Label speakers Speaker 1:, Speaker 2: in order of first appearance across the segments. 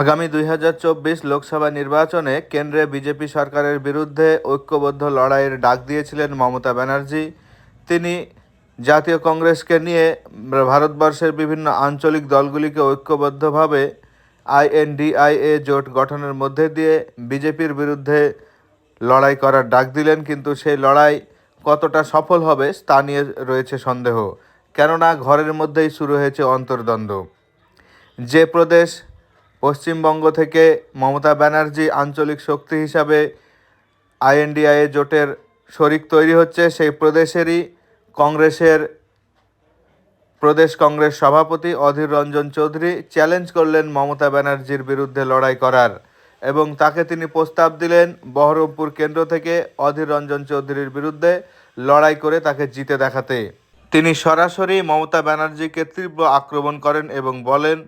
Speaker 1: আগামী দুই হাজার চব্বিশ লোকসভা নির্বাচনে কেন্দ্রে বিজেপি সরকারের বিরুদ্ধে ঐক্যবদ্ধ লড়াইয়ের ডাক দিয়েছিলেন মমতা ব্যানার্জি। তিনি জাতীয় কংগ্রেসকে নিয়ে ভারতবর্ষের বিভিন্ন আঞ্চলিক দলগুলিকে ঐক্যবদ্ধভাবে আইএনডিআইএ জোট গঠনের মধ্যে দিয়ে বিজেপির বিরুদ্ধে লড়াই করার ডাক দিলেন, কিন্তু সেই লড়াই কতটা সফল হবে তা নিয়ে রয়েছে সন্দেহ। কেননা ঘরের মধ্যেই শুরু হয়েছে অন্তর্দ্বন্দ্ব। যে প্রদেশ পশ্চিমবঙ্গ থেকে মমতা ব্যানার্জি আঞ্চলিক শক্তি হিসাবে আইএনডিআইএ জোটের শরিক তৈরি হচ্ছে। সেই প্রদেশেরই কংগ্রেসের, প্রদেশ কংগ্রেস সভাপতি অধীর রঞ্জন চৌধুরী চ্যালেঞ্জ করলেন মমতা ব্যানার্জির বিরুদ্ধে লড়াই করার এবং তাকে তিনি প্রস্তাব দিলেন বহরমপুর কেন্দ্র থেকে অধীর রঞ্জন চৌধুরীর বিরুদ্ধে লড়াই করে তাকে জিতে দেখাতে। তিনি সরাসরি মমতা ব্যানার্জিকে তীব্র আক্রমণ করেন এবং বলেন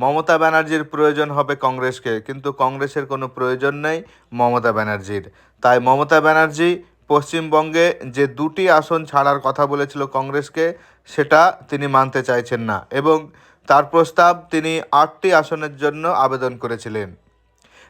Speaker 1: মমতা ব্যানার্জির প্রয়োজন হবে কংগ্রেসকে, কিন্তু কংগ্রেসের কোনো প্রয়োজন নেই মমতা ব্যানার্জির। তাই মমতা ব্যানার্জি পশ্চিমবঙ্গে যে দুটি আসন ছাড়ার কথা বলেছিল কংগ্রেসকে, সেটা তিনি মানতে চাইছেন না এবং তার প্রস্তাব তিনি আটটি আসনের জন্য আবেদন করেছিলেন।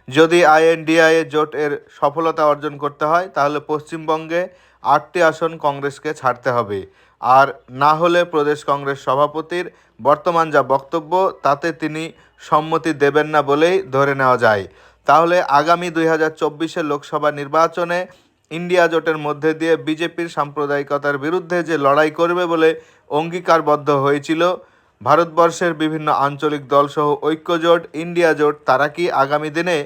Speaker 1: যদি আইএনডিআইএ জোট এর সফলতা অর্জন করতে হয়, তাহলে পশ্চিমবঙ্গে আটটি আসন কংগ্রেসকে ছাড়তে হবে। আর না হলে প্রদেশ কংগ্রেস সভাপতির বর্তমান যা বক্তব্য, তাতে তিনি সম্মতি দেবেন না বলেই ধরে নেওয়া যায়। তাহলে আগামী দুই হাজার চব্বিশের লোকসভা নির্বাচনে ইন্ডিয়া জোটের মধ্যে দিয়ে বিজেপির সাম্প্রদায়িকতার বিরুদ্ধে যে লড়াই করবে বলে অঙ্গীকারবদ্ধ হয়েছিল ভারতবর্ষের বিভিন্ন আঞ্চলিক দলসহ ঐক্যজোট, ইন্ডিয়া জোট, তারা কি আগামী দিনে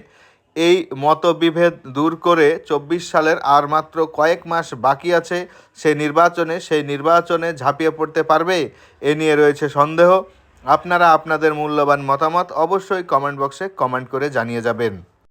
Speaker 1: এই মতবিভেদ দূর করে চব্বিশ সালের আর মাত্র কয়েক মাস বাকি আছে সেই নির্বাচনে সেই নির্বাচনে ঝাঁপিয়ে পড়তে পারবে? এ নিয়ে রয়েছে সন্দেহ। আপনারা আপনাদের মূল্যবান মতামত অবশ্যই কমেন্ট বক্সে কমেন্ট করে জানিয়ে যাবেন।